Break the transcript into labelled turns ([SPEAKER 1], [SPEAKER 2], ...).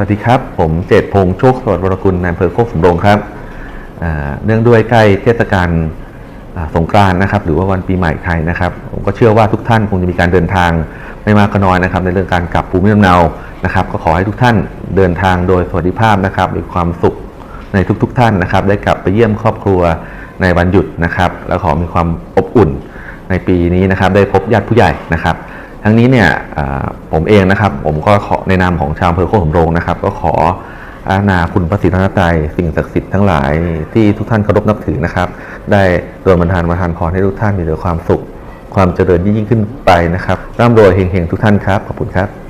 [SPEAKER 1] วัสดีครับ ผมเจตพงษ์โชคสวัสดิ์วรกุลนายอำเภอโคกสำโรงครับเนื่องด้วยใกล้เทศกาลสงกรานต์นะครับ หรือว่าวันปีใหม่ไทยนะครับ ผมก็เชื่อว่าทุกท่านคงจะมีการเดินทางไม่มากก็น้อยนะครับ ในเรื่องการกลับภูมิลำเนานะครับ ก็ขอให้ทุกท่านเดินทางโดยสวัสดิภาพนะครับมีความสุขในทุก ๆทท่านนะครับ ได้กลับไปเยี่ยมครอบครัวในวันหยุดนะครับ แล้วขอมีความอบอุ่นในปีนี้นะครับ ได้พบญาติผู้ใหญ่นะครับ ทั้งนี้เนี่ยผมเองนะครับ ผมก็ขอในนามของชาวอำเภอโคกสำโรงนะครับ ก็ขออาณาธนาคุณพระศรีรัตนตรัยสิ่งศักดิ์สิทธิ์ทั้งหลายที่ทุกท่านเคารพนับถือนะครับ ได้โดนบันทานประทานพรให้ทุกท่านมีแต่ความสุข ความเจริญยิ่งขึ้นไปนะครับร่ำรวยเฮงๆทุกท่านครับขอบคุณครับ